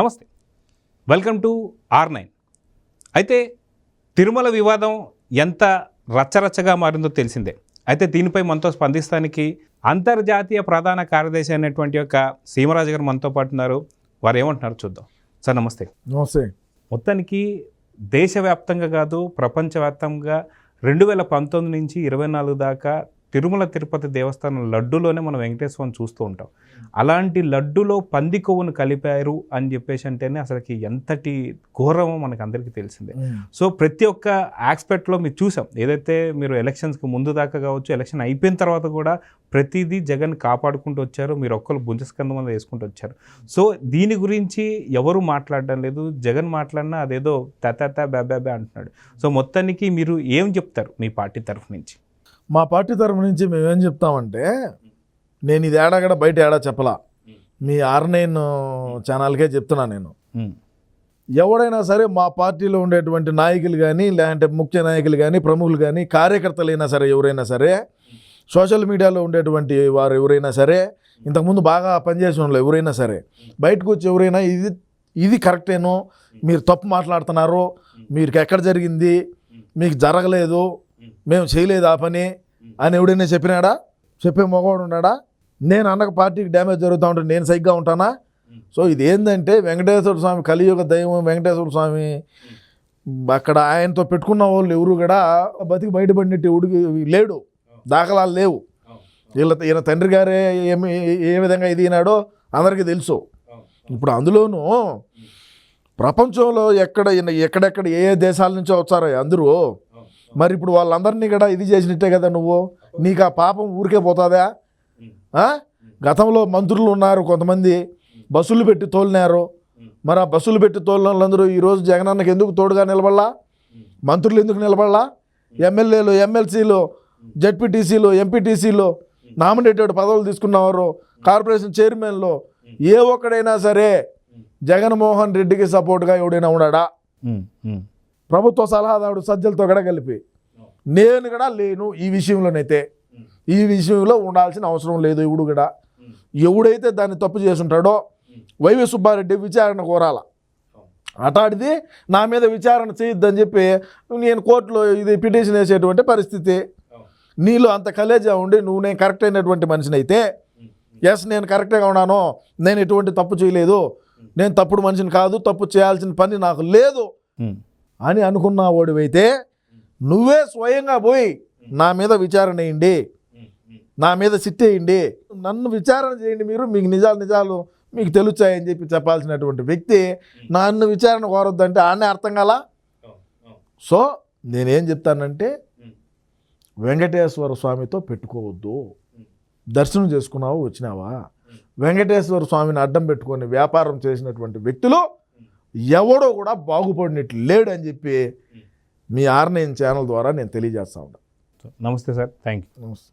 నమస్తే. Welcome to are nine అయితే తిరుమల వివాదం ఎంత రచ్చరచ్చగా మారిందో తెలిసిందే. అయితే దీనిపై మనతో స్పందిస్తానికి అంతర్జాతీయ ప్రధాన కార్యదర్శి అయినటువంటి యొక్క సీమరాజు గారు మనతో పాటు ఉన్నారు. వారు ఏమంటున్నారు చూద్దాం. సార్ నమస్తే. నమస్తే. మొత్తానికి దేశవ్యాప్తంగా కాదు ప్రపంచవ్యాప్తంగా రెండు వేల పంతొమ్మిది నుంచి ఇరవై నాలుగు దాకా తిరుమల తిరుపతి దేవస్థానం లడ్డులోనే మనం వెంకటేశ్వరం చూస్తూ ఉంటాం. అలాంటి లడ్డులో పంది కొవ్వును కలిపారు అని చెప్పేసి అంటేనే అసలుకి ఎంతటి ఘోరమో మనకు అందరికీ తెలిసిందే. సో ప్రతి ఒక్క ఆస్పెక్ట్లో మీరు చూసాం. ఏదైతే మీరు ఎలక్షన్స్కి ముందు దాకా కావచ్చు ఎలక్షన్ అయిపోయిన తర్వాత కూడా ప్రతిదీ జగన్ కాపాడుకుంటూ వచ్చారు. మీరు ఒక్కరు భుజస్కంధం మీద వేసుకుంటూ వచ్చారు. సో దీని గురించి ఎవరు మాట్లాడడం లేదు. జగన్ మాట్లాడినా అదేదో తత బ్యాబ్యాబే అంటున్నాడు. సో మొత్తానికి మీరు ఏం చెప్తారు మీ పార్టీ తరఫు నుంచి? మా పార్టీ తరఫు నుంచి మేమేం చెప్తామంటే నేను ఇది ఏడాగడ బయట ఏడా చెప్పలా. మీ ఆర్ నైన్ ఛానల్కే చెప్తున్నా నేను. ఎవడైనా సరే మా పార్టీలో ఉండేటువంటి నాయకులు కానీ లేదంటే ముఖ్య నాయకులు కానీ ప్రముఖులు కానీ కార్యకర్తలైనా సరే ఎవరైనా సరే సోషల్ మీడియాలో ఉండేటువంటి వారు ఎవరైనా సరే ఇంతకుముందు బాగా పనిచేసిన వాళ్ళు ఎవరైనా సరే బయటకు వచ్చి ఎవరైనా ఇది ఇది కరెక్టేనో మీరు తప్పు మాట్లాడుతున్నారు మీరు ఎక్కడ జరిగింది మీకు జరగలేదు మేము చేయలేదు ఆ పని అని ఎవడైనా చెప్పినాడా? చెప్పే మగవాడు ఉన్నాడా? నేను అన్నక పార్టీకి డ్యామేజ్ జరుగుతూ ఉంటే నేను సరిగ్గా ఉంటానా? సో ఇది ఏంటంటే వెంకటేశ్వర స్వామి కలియుగ దైవం వెంకటేశ్వర స్వామి. అక్కడ ఆయనతో పెట్టుకున్న వాళ్ళు ఎవరు కూడా బతికి బయటపడినట్టు ఎవడికి లేడు. దాఖలాలు లేవు. వీళ్ళ ఈయన తండ్రి గారే ఏమి ఏ విధంగా ఎదిగినాడో అందరికీ తెలుసు. ఇప్పుడు అందులోనూ ప్రపంచంలో ఎక్కడ ఎక్కడెక్కడ ఏ ఏ దేశాల నుంచో వచ్చారో అందరూ మరి ఇప్పుడు వాళ్ళందరినీ కూడా ఇది చేసినట్టే కదా నువ్వు? నీకు ఆ పాపం ఊరికే పోతుందా? గతంలో మంత్రులు ఉన్నారు కొంతమంది. బస్సులు పెట్టి తోలినారు. మరి ఆ బస్సులు పెట్టి తోలిన వాళ్ళందరూ ఈరోజు జగనన్నకి ఎందుకు తోడుగా నిలబడలా? మంత్రులు ఎందుకు నిలబడలా? ఎమ్మెల్యేలు ఎమ్మెల్సీలు జడ్పీటీసీలు ఎంపీటీసీలు నామినేటెడ్ పదవులు తీసుకున్నవారు కార్పొరేషన్ చైర్మన్లు ఏ ఒక్కడైనా సరే జగన్మోహన్ రెడ్డికి సపోర్ట్గా ఎవడైనా ఉన్నాడా? ప్రభుత్వ సలహాదారుడు సజ్జలతో కూడా కలిపి నేను కూడా లేను ఈ విషయంలోనైతే ఈ విషయంలో ఉండాల్సిన అవసరం లేదు ఎవడు కూడా ఎవడైతే దాన్ని తప్పు చేసుంటాడో వైవి సుబ్బారెడ్డి విచారణ కోరాల. అటాడిది నా మీద విచారణ చేయొద్దని చెప్పి నేను కోర్టులో ఇది పిటిషన్ వేసేటువంటి పరిస్థితి. నీలో అంత కలేజా ఉండి నువ్వు నేను కరెక్ట్ అయినటువంటి మనిషిని అయితే ఎస్ నేను కరెక్ట్గా ఉన్నాను నేను ఎటువంటి తప్పు చేయలేదు నేను తప్పుడు మనిషిని కాదు తప్పు చేయాల్సిన పని నాకు లేదు. అని అనుకున్న వాడివైతే నువ్వే స్వయంగా పోయి నా మీద విచారణ వేయండి. నా మీద సిట్టేయండి నన్ను విచారణ చేయండి మీరు మీకు నిజాలు నిజాలు మీకు తెలుస్తాయని చెప్పి చెప్పాల్సినటువంటి వ్యక్తి నన్ను విచారణ కోరొద్దంటే ఆడనే అర్థం కాలా? సో నేనేం చెప్తానంటే వెంకటేశ్వర స్వామితో పెట్టుకోవద్దు. దర్శనం చేసుకున్నావు వచ్చినావా? వెంకటేశ్వర స్వామిని అడ్డం పెట్టుకొని వ్యాపారం చేసినటువంటి వ్యక్తులు ఎవడో కూడా బాగుపడినట్లు లేడు అని చెప్పి మీ ఆర్ నైన్ ఛానల్ ద్వారా నేను తెలియజేస్తా ఉంటాను నమస్తే సార్. థ్యాంక్ యూ నమస్తే.